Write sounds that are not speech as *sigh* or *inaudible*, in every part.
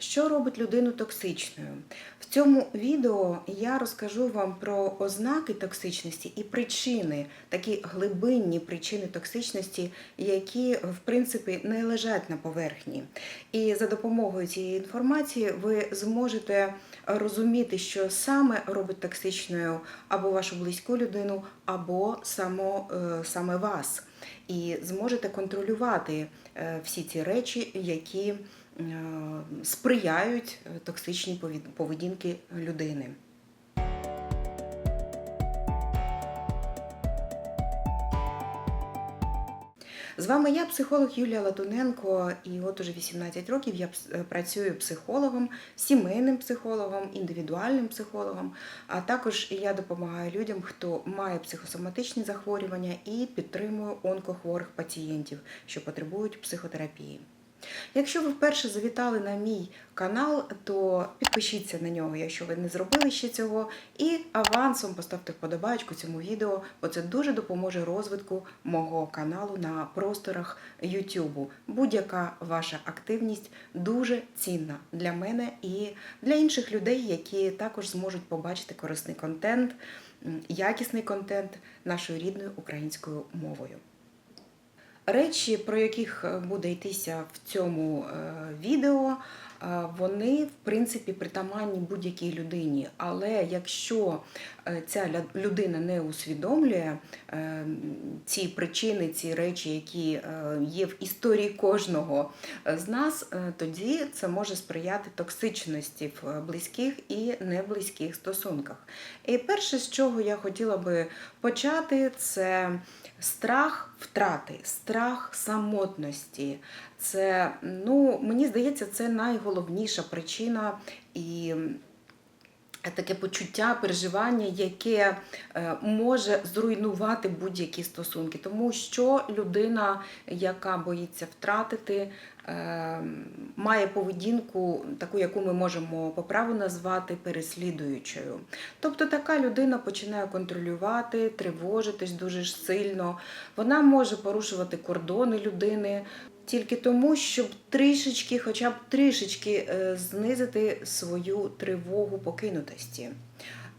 Що робить людину токсичною? В цьому відео я розкажу вам про ознаки токсичності і причини, такі глибинні причини токсичності, які в принципі не лежать на поверхні. І за допомогою цієї інформації ви зможете розуміти, що саме робить токсичною або вашу близьку людину, або само, е, саме вас. І зможете контролювати е, всі ці речі, які сприяють е, токсичній поведінки людини. З вами я, психолог Юлія Латуненко, і от уже 18 років я е, працюю психологом, сімейним психологом, індивідуальним психологом. А також я допомагаю людям, хто має психосоматичні захворювання, і підтримую онкохворих пацієнтів, що потребують психотерапії. Якщо ви вперше завітали на мій канал, то підпишіться на нього, якщо ви не зробили ще цього, і авансом поставте вподобайку цьому відео, бо це дуже допоможе розвитку мого каналу на просторах YouTube. Будь-яка ваша активність дуже цінна для мене і для інших людей, які також зможуть побачити корисний контент, якісний контент нашою рідною українською мовою. Речі, про яких е, буде йтися в цьому е, відео, вони в принципі притаманні будь-якій людині. Але якщо е, ця людина не усвідомлює е, ці причини, ці речі, які е, є в історії кожного е, з нас, тоді це може сприяти токсичності в близьких і неблизьких стосунках. І перше, з чого я хотіла би почати, це страх втрати, страх самотності. Це, ну, мені здається, це найголовніша причина і таке почуття, переживання, яке е, може зруйнувати будь-які стосунки. Тому що людина, яка боїться втратити, е, має поведінку, таку, яку ми можемо по праву назвати переслідуючою. Тобто така людина починає контролювати, тривожитись дуже ж сильно. Вона може порушувати кордони людини. Тільки тому, щоб трішечки, хоча б трішечки е, знизити свою тривогу покинутості.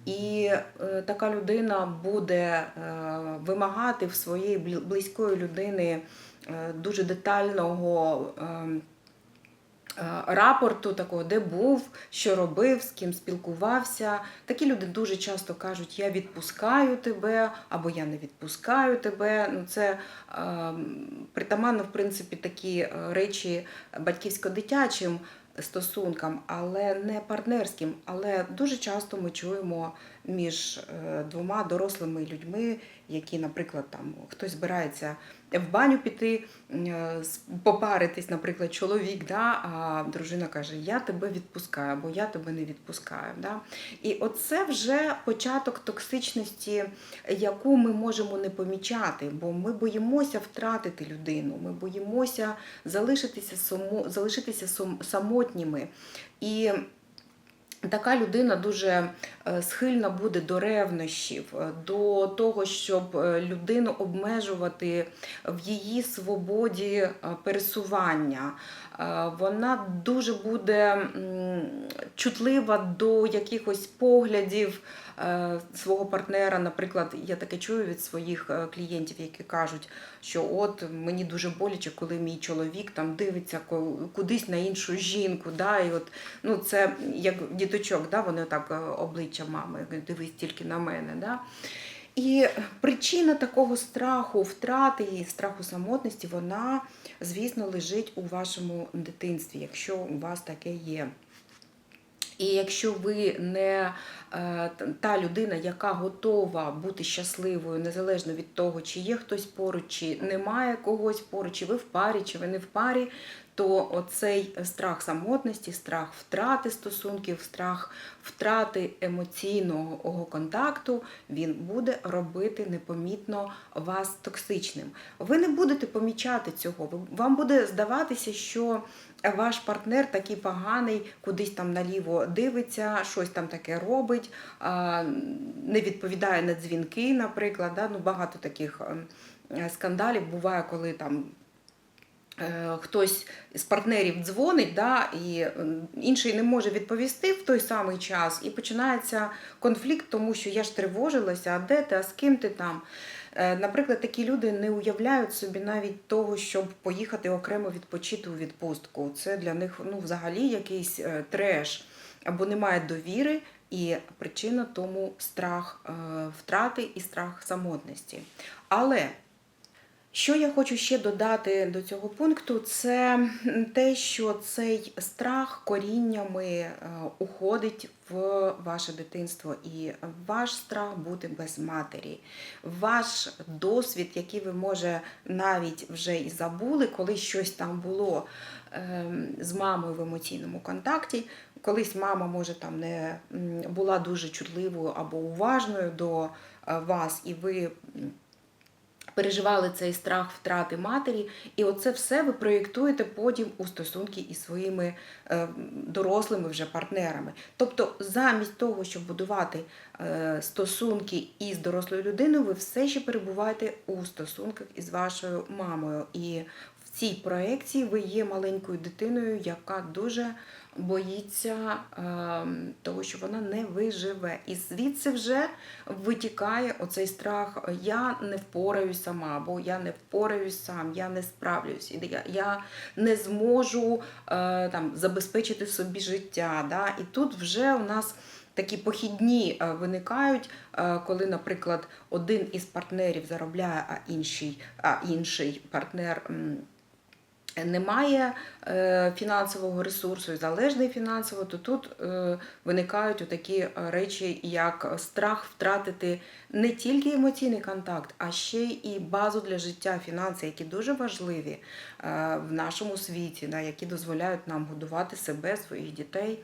І е, така людина буде е, вимагати в своєї бл- близької людини дуже детального е, е, рапорту, такого, де був, що робив, з ким спілкувався. Такі люди дуже часто кажуть: Я відпускаю тебе або я не відпускаю тебе. Ну, це е, притаманно, в принципі, такі е, речі батьківсько-дитячим стосункам, але не партнерським. Але дуже часто ми чуємо між е, двома дорослими людьми, які, наприклад, там хтось збирається в баню піти, е, попаритись, наприклад, чоловік, да, а дружина каже: Я тебе відпускаю, або я тебе не відпускаю. Да. І оце вже початок токсичності, яку ми можемо не помічати, бо ми боїмося втратити людину, ми боїмося залишитися, само, залишитися самотніми. І Така людина дуже е, схильна буде до ревнощів, е, до того, щоб е, людину обмежувати в її свободі пересування. Е, Вона дуже буде чутлива до якихось поглядів е, свого партнера. Наприклад, я таке чую від своїх е, клієнтів, які кажуть, що от мені дуже боляче, коли мій чоловік там дивиться кудись на іншу жінку. Да, і от ну це як діточок, да, вони так обличчя мами, дивись тільки на мене. Да. І причина такого страху, втрати і страху самотності, вона, звісно, лежить у вашому дитинстві, якщо у вас таке є. І якщо ви не е, та людина, яка готова бути щасливою, незалежно від того, чи є хтось поруч, чи немає когось поруч, чи ви в парі, чи ви не в парі, то оцей страх самотності, страх втрати стосунків, страх втрати емоційного контакту, він буде робити непомітно вас токсичним. Ви не будете помічати цього. Вам буде здаватися, що ваш партнер такий поганий, кудись там наліво дивиться, щось там таке робить, не відповідає на дзвінки, наприклад. Ну, багато таких ем, е, скандалів буває, коли там е, хтось з партнерів дзвонить, да, і інший не може відповісти в той самий час, і починається конфлікт, тому що я ж тривожилася, а де ти, а з ким ти там. Е, Наприклад, такі люди не уявляють собі навіть того, щоб поїхати окремо відпочити у відпустку. Це для них ну, взагалі якийсь е, треш, або немає довіри, і причина тому страх е, втрати і страх самотності. Але що я хочу ще додати до цього пункту, це те, що цей страх коріннями е, уходить в ваше дитинство, і ваш страх бути без матері, ваш досвід, який ви може навіть вже і забули, коли щось там було ем, з мамою в емоційному контакті. Колись мама може там не була дуже чутливою або уважною до е, вас, і ви переживали цей страх втрати матері, і оце все ви проєктуєте потім у стосунки із своїми е, дорослими вже партнерами. Тобто, замість того, щоб будувати е, стосунки із дорослою людиною, ви все ще перебуваєте у стосунках із вашою мамою. І цій проекції ви є маленькою дитиною, яка дуже боїться е, того, що вона не виживе. І звідси вже витікає оцей страх: я не впораюсь сама, або я не впораюсь сам, я не справлюсь, я, я не зможу е, там, забезпечити собі життя. Да? І тут вже у нас. Такі похідні е, виникають, е, коли, наприклад, один із партнерів заробляє, а інший, а інший партнер м, не має е, фінансового ресурсу і залежний фінансово, то тут е, виникають такі речі, як страх втратити не тільки емоційний контакт, а ще і базу для життя, фінанси, які дуже важливі е, в нашому світі, які дозволяють нам годувати себе, своїх дітей.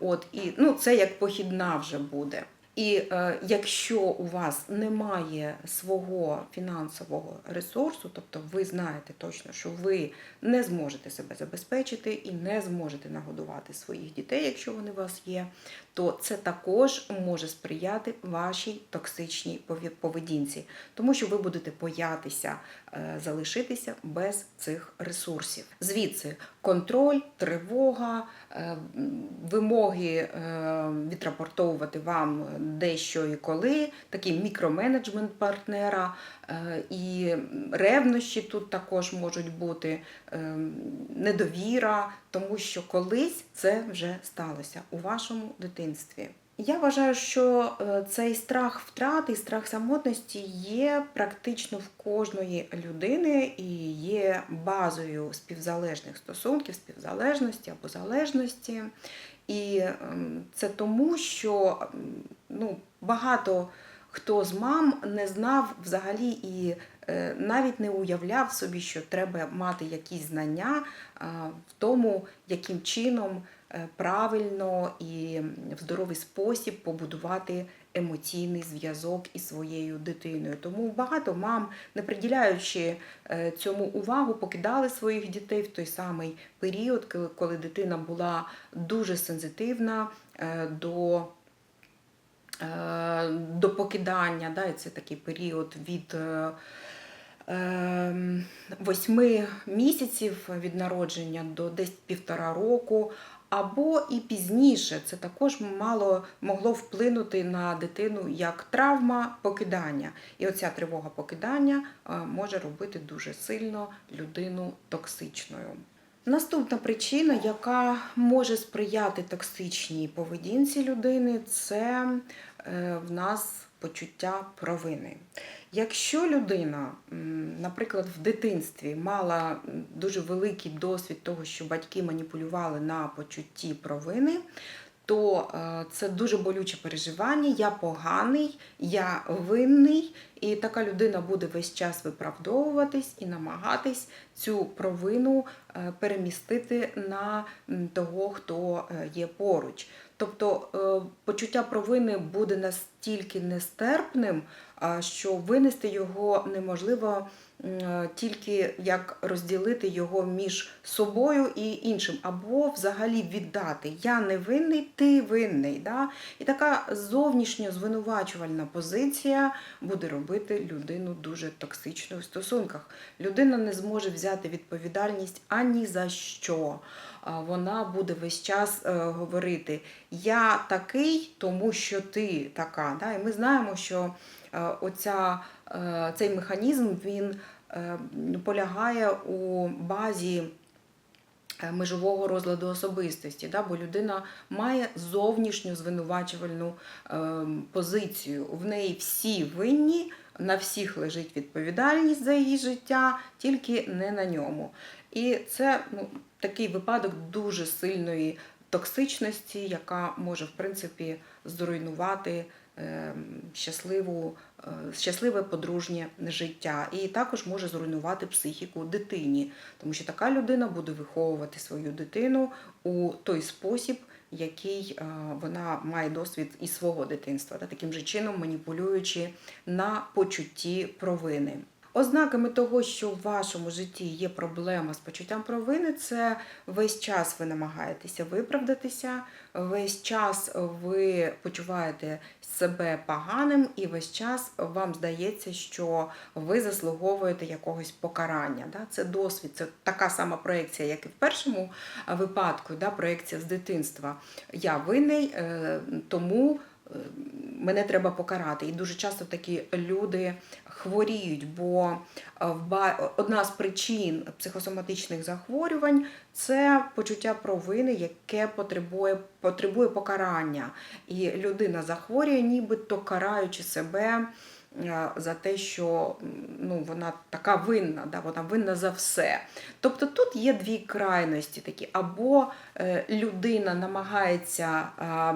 От і ну, це як похідна вже буде. І е, якщо у вас немає свого фінансового ресурсу, тобто ви знаєте точно, що ви не зможете себе забезпечити і не зможете нагодувати своїх дітей, якщо вони у вас є, то це також може сприяти вашій токсичній поведінці, тому що ви будете боятися е, залишитися без цих ресурсів. Звідси контроль, тривога, е, вимоги е, відрапортовувати вам дещо і коли, такий мікроменеджмент партнера е, і ревнощі тут також можуть бути, е, недовіра, тому що колись це вже сталося у вашому дитинстві. Я вважаю, що е, цей страх втрати, страх самотності є практично в кожної людини і є базою співзалежних стосунків, співзалежності або залежності. І ем, це тому, що ну, багато хто з мам не знав взагалі і е, навіть не уявляв собі, що треба мати якісь знання в тому, яким чином е, правильно і в здоровий спосіб побудувати емоційний зв'язок із своєю дитиною. Тому багато мам, не приділяючи е, цьому увагу, покидали своїх дітей в той самий період, коли- дитина була дуже сензитивна е, до е, до покидання. Да, це такий період від е, ем, восьми місяців від народження до десь півтора року. Або і пізніше це також мало могло вплинути на дитину як травма покидання. І оця тривога покидання е, може робити дуже сильно людину токсичною. Наступна причина, яка може сприяти токсичній поведінці людини, це е, в нас почуття провини. Якщо людина, наприклад, в дитинстві мала дуже великий досвід того, що батьки маніпулювали на почутті провини, то е, це дуже болюче переживання. Я поганий, я винний, і така людина буде весь час виправдовуватись і намагатись цю провину е, перемістити на того, хто е, є поруч. Тобто е, почуття провини буде настільки нестерпним, що винести його неможливо тільки як розділити його між собою і іншим, або взагалі віддати. Я не винний, ти винний. Да? І така зовнішньо звинувачувальна позиція буде робити людину дуже токсичною в стосунках. Людина не зможе взяти відповідальність ані за що. Вона буде весь час е, говорити: Я такий, тому що ти така. І ми знаємо, що е, оця, е, цей механізм він полягає у базі межового розладу особистості, да? бо людина має зовнішню звинувачувальну е, позицію. В неї всі винні, на всіх лежить відповідальність за її життя, тільки не на ньому. І це ну, такий випадок дуже сильної токсичності, яка може в принципі зруйнувати е, щасливу, е, щасливе подружнє життя. І також може зруйнувати психіку дитині, тому що така людина буде виховувати свою дитину у той спосіб, який е, вона має досвід із свого дитинства, та таким же чином маніпулюючи на почутті провини. Ознаками того, що в вашому житті є проблема з почуттям провини, це весь час ви намагаєтеся виправдатися, весь час ви почуваєте себе поганим, і весь час вам здається, що ви заслуговуєте якогось покарання. Да? Це досвід, це така сама проекція, як і в першому випадку, да? проекція з дитинства. Я винний, е, тому мене треба покарати. І дуже часто такі люди хворіють, бо е, одна з причин психосоматичних захворювань це почуття провини, яке потребує, потребує покарання. І людина захворює, нібито караючи себе. е, За те, що ну, вона така винна, да, вона винна за все. Тобто тут є дві крайності такі: або е, людина намагається е,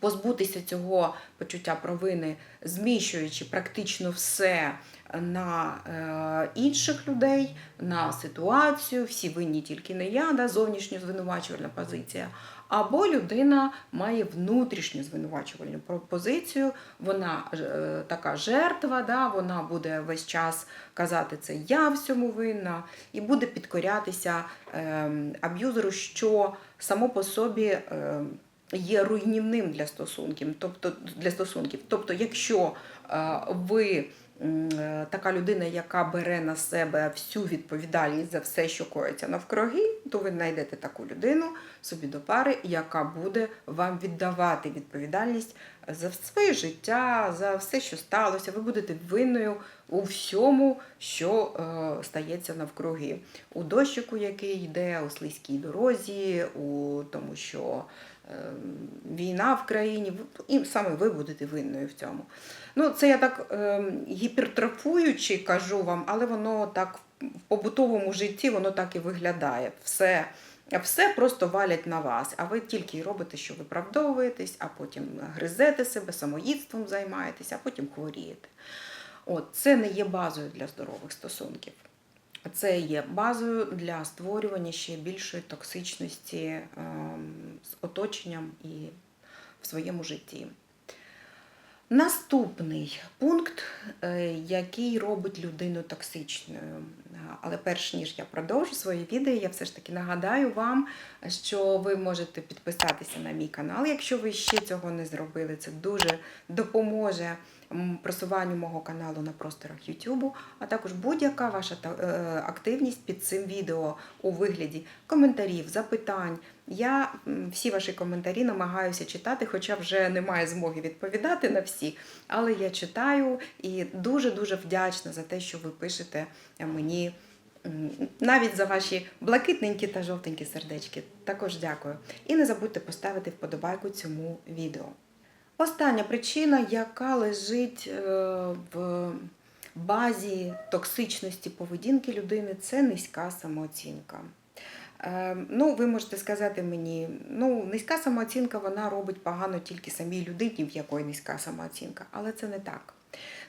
позбутися цього почуття провини, зміщуючи практично все на е, інших людей, на ситуацію, всі винні тільки не я, да, зовнішньо звинувачувальна позиція. Або людина має внутрішню звинувачувальну позицію, вона е, така жертва, да, вона буде весь час казати це я всьому винна, і буде підкорятися е, аб'юзеру, що само по собі. Е, є руйнівним для стосунків. Тобто, для стосунків. Тобто, якщо е, ви е, така людина, яка бере на себе всю відповідальність за все, що коїться навкруги, то ви знайдете таку людину собі до пари, яка буде вам віддавати відповідальність за своє життя, за все, що сталося. Ви будете винною у всьому, що е, стається навкруги. У дощику, який йде, у слизькій дорозі, у тому, що війна в країні, і саме ви будете винною в цьому. Ну, це я так е, гіпертрофуючи кажу вам, але воно так в побутовому житті воно так і виглядає. Все, все просто валять на вас, а ви тільки робите, що виправдовуєтесь, а потім гризете себе, самоїдством займаєтесь, а потім хворієте. От, це не є базою для здорових стосунків. Це є базою для створювання ще більшої токсичності ем, з оточенням і в своєму житті. Наступний пункт, е, який робить людину токсичною. Але перш ніж я продовжу своє відео, я все ж таки нагадаю вам, що ви можете підписатися на мій канал, якщо ви ще цього не зробили. Це дуже допоможе просуванню мого каналу на просторах YouTube, а також будь-яка ваша е, активність під цим відео у вигляді коментарів, запитань. Я всі ваші коментарі намагаюся читати, хоча вже немає змоги відповідати на всі, але я читаю і дуже-дуже вдячна за те, що ви пишете мені. Навіть за ваші блакитненькі та жовтенькі сердечки. Також дякую. І не забудьте поставити вподобайку цьому відео. Остання причина, яка лежить е, в базі токсичності поведінки людини, це низька самооцінка. Е, Ну, ви можете сказати мені, ну, низька самооцінка вона робить погано тільки самій людині, в якої низька самооцінка, але це не так.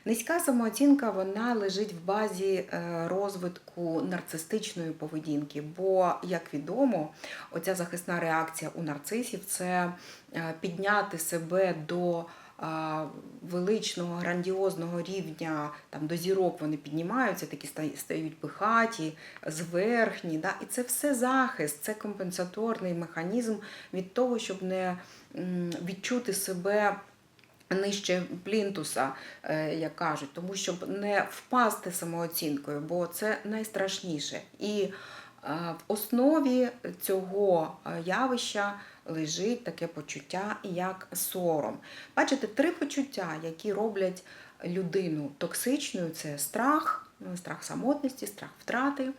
Низька самооцінка вона лежить в базі е, розвитку нарцистичної поведінки, бо, як відомо, оця захисна реакція у нарцисів це е, підняти себе до величного, грандіозного рівня там, до зірок вони піднімаються, такі ста- стають пихаті, зверхні. Да? І це все захист, це компенсаторний механізм від того, щоб не відчути себе нижче плінтуса, е, як кажуть, тому щоб не впасти самооцінкою, бо це найстрашніше. І е, в основі цього е, явища лежить таке почуття, як сором. Бачите, три почуття, які роблять людину токсичною: це страх, страх самотності, страх втрати,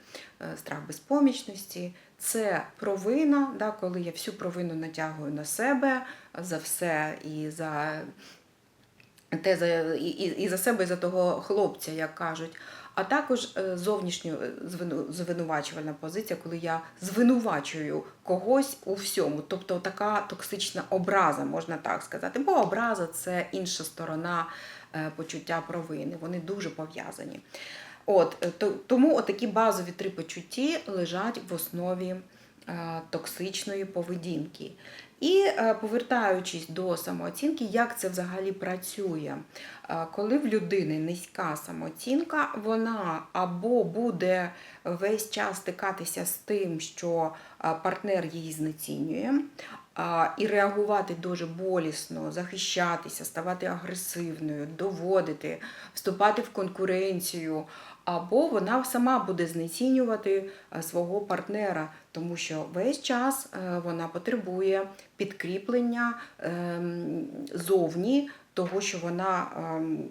страх безпомічності. Це провина, да, коли я всю провину натягую на себе за все і за те за і, і, і за себе, і за того хлопця, як кажуть. А також е, зовнішню е, звинувачувальна позиція, коли я звинувачую когось у всьому. Тобто така токсична образа, можна так сказати. Бо образа це інша сторона е, почуття провини. Вони дуже пов'язані. От, тому отакі базові три почутті лежать в основі токсичної поведінки. І е, повертаючись до самооцінки, як це взагалі працює? Е, Коли в людини низька самооцінка, вона або буде весь час стикатися з тим, що е, партнер її знецінює, і реагувати дуже болісно, захищатися, ставати агресивною, доводити, вступати в конкуренцію, або вона сама буде знецінювати свого партнера, тому що весь час е, вона потребує підкріплення ем, зовні того, що вона. ем,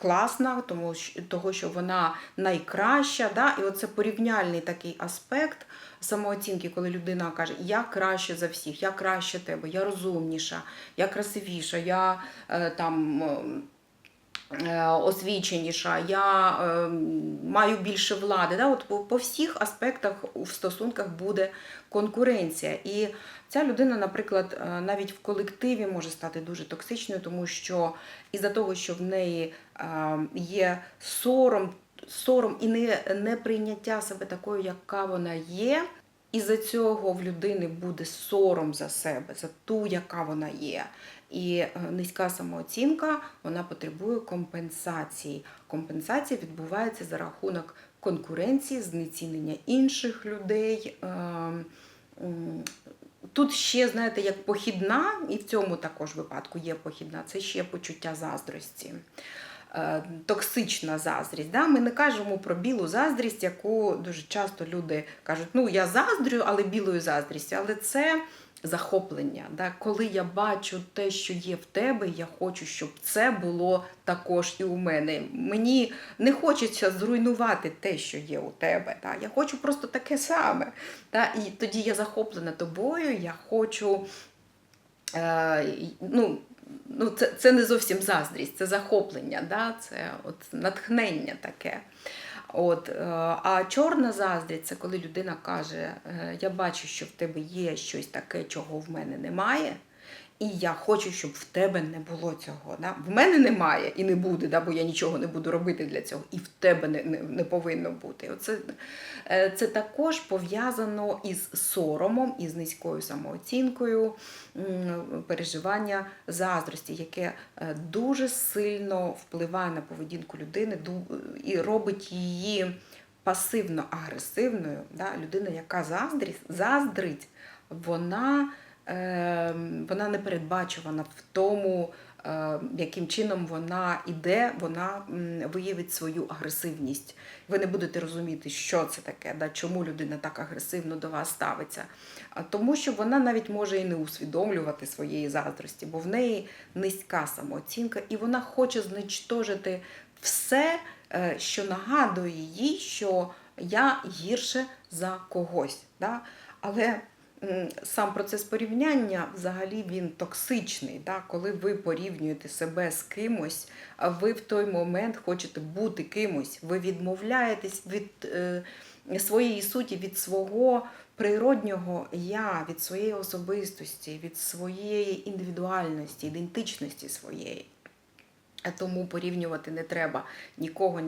Класна, тому того, що вона найкраща, да? і оце порівняльний такий аспект самооцінки, коли людина каже: Я краще за всіх, я краще тебе, я розумніша, я красивіша, я е, там. Е, Освіченіша, я е, маю більше влади. От по, всіх аспектах в стосунках буде конкуренція. І ця людина, наприклад, е, навіть в колективі може стати дуже токсичною, тому що із-за того, що в неї є сором, сором і не, неприйняття себе такою, яка вона є. Із-за цього в людини буде сором за себе, за ту, яка вона є. І е, низька самооцінка вона потребує компенсації. Компенсація відбувається за рахунок конкуренції, знецінення інших людей. Е, Тут ще, знаєте, як похідна, і в цьому також випадку є похідна, це ще почуття заздрості. Е, Токсична заздрість. Да? Ми не кажемо про білу заздрість, яку дуже часто люди кажуть, ну я заздрю, але білою заздрістю. Але це захоплення. Да? Коли я бачу те, що є в тебе, я хочу, щоб це було також і у мене. Мені не хочеться зруйнувати те, що є у тебе. Да? Я хочу просто таке саме. Да? І тоді я захоплена тобою, я хочу. Е, ну, ну, це, це не зовсім заздрість, це захоплення, да? це от натхнення таке. От, е, а чорна заздрість це коли людина каже: е, Я бачу, що в тебе є щось таке, чого в мене немає. І я хочу, щоб в тебе не було цього. Да? В мене немає і не буде, да? бо я нічого не буду робити для цього, і в тебе не, не, не повинно бути. Оце, е, це також пов'язано із соромом, із низькою самооцінкою, переживання заздрості, яке е, дуже сильно впливає на поведінку людини і робить її пасивно-агресивною. Да? Людина, яка заздрить, заздрить, вона, вона не передбачувана в тому, е, яким чином вона іде, вона виявить свою агресивність. Ви не будете розуміти, що це таке, да? чому людина так агресивно до вас ставиться. Тому, що вона навіть може і не усвідомлювати своєї заздрості, бо в неї низька самооцінка, і вона хоче знищити все, е, що нагадує їй, що я гірше за когось. Да? Але сам процес порівняння взагалі він токсичний. Да? Коли ви порівнюєте себе з кимось, а ви в той момент хочете бути кимось, ви відмовляєтесь від е, своєї суті, від свого природнього я, від своєї особистості, від своєї індивідуальності, ідентичності своєї. Тому порівнювати не треба нікого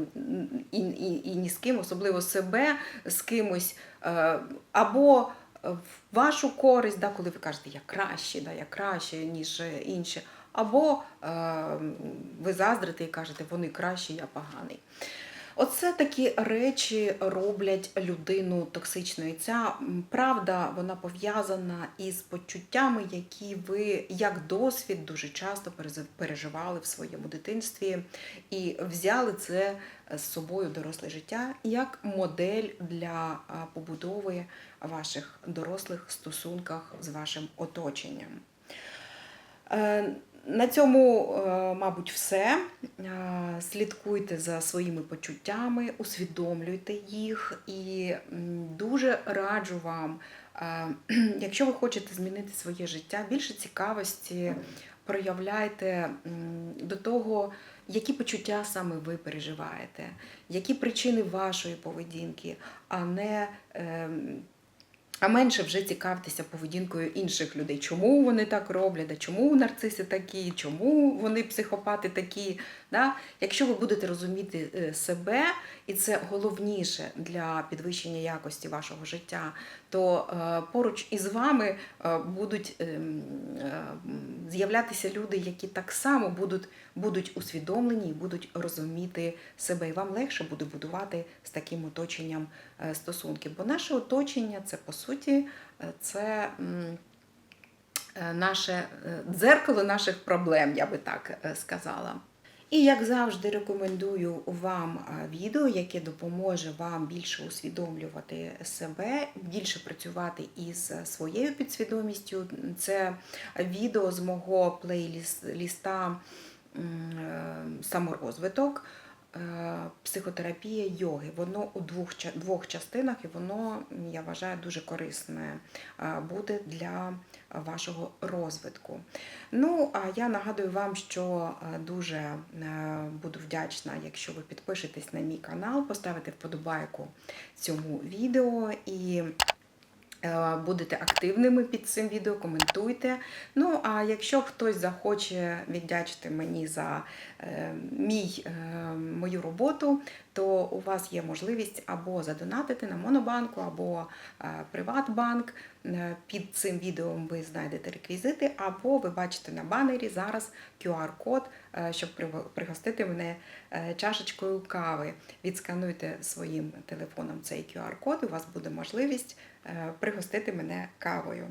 і, і, і ні з ким, особливо себе з кимось, е, або в вашу користь, да, коли ви кажете, я краще, да, я краще, ніж інші, або е, ви заздрите і кажете, вони кращі, я поганий. Оце такі речі роблять людину токсичною. Ця правда вона пов'язана із почуттями, які ви як досвід дуже часто переживали в своєму дитинстві, і взяли це з собою доросле життя як модель для побудови ваших дорослих стосунках з вашим оточенням. На цьому, е, мабуть, все. Е, Слідкуйте за своїми почуттями, усвідомлюйте їх і дуже раджу вам, е, *clears throat* якщо ви хочете змінити своє життя, більше цікавості проявляйте до того, які почуття саме ви переживаєте, які причини вашої поведінки, а не ем, а менше вже цікавтеся поведінкою інших людей. Чому вони так роблять, чому нарциси такі, чому вони психопати такі. Да? Якщо ви будете розуміти е, себе, і це головніше для підвищення якості вашого життя, то е, поруч із вами е, будуть ем, з'являтися люди, які так само будуть, будуть усвідомлені і будуть розуміти себе. І вам легше буде будувати з таким оточенням е, стосунки. Бо наше оточення це по суті е, це. е, Наше дзеркало наших проблем, я би так сказала. І як завжди рекомендую вам відео, яке допоможе вам більше усвідомлювати себе, більше працювати із своєю підсвідомістю. Це відео з мого плейліста саморозвиток. е, Психотерапія йоги. Воно у двох, двох частинах, і воно, я вважаю, дуже корисне е, буде для вашого розвитку. Ну, а я нагадую вам, що е, дуже е, буду вдячна, якщо ви підпишетесь на мій канал, поставите вподобайку цьому відео і е, будете активними під цим відео, коментуйте. Ну, а якщо хтось захоче віддячити мені за е, мій, е, мою роботу, то у вас є можливість або задонатити на Монобанку, або е, Приватбанк. Е, Під цим відео ви знайдете реквізити, або ви бачите на банері зараз QR-код, е, щоб приго- пригостити мене е, чашечкою кави. Відскануйте своїм телефоном цей QR-код, у вас буде можливість е, пригостити мене кавою.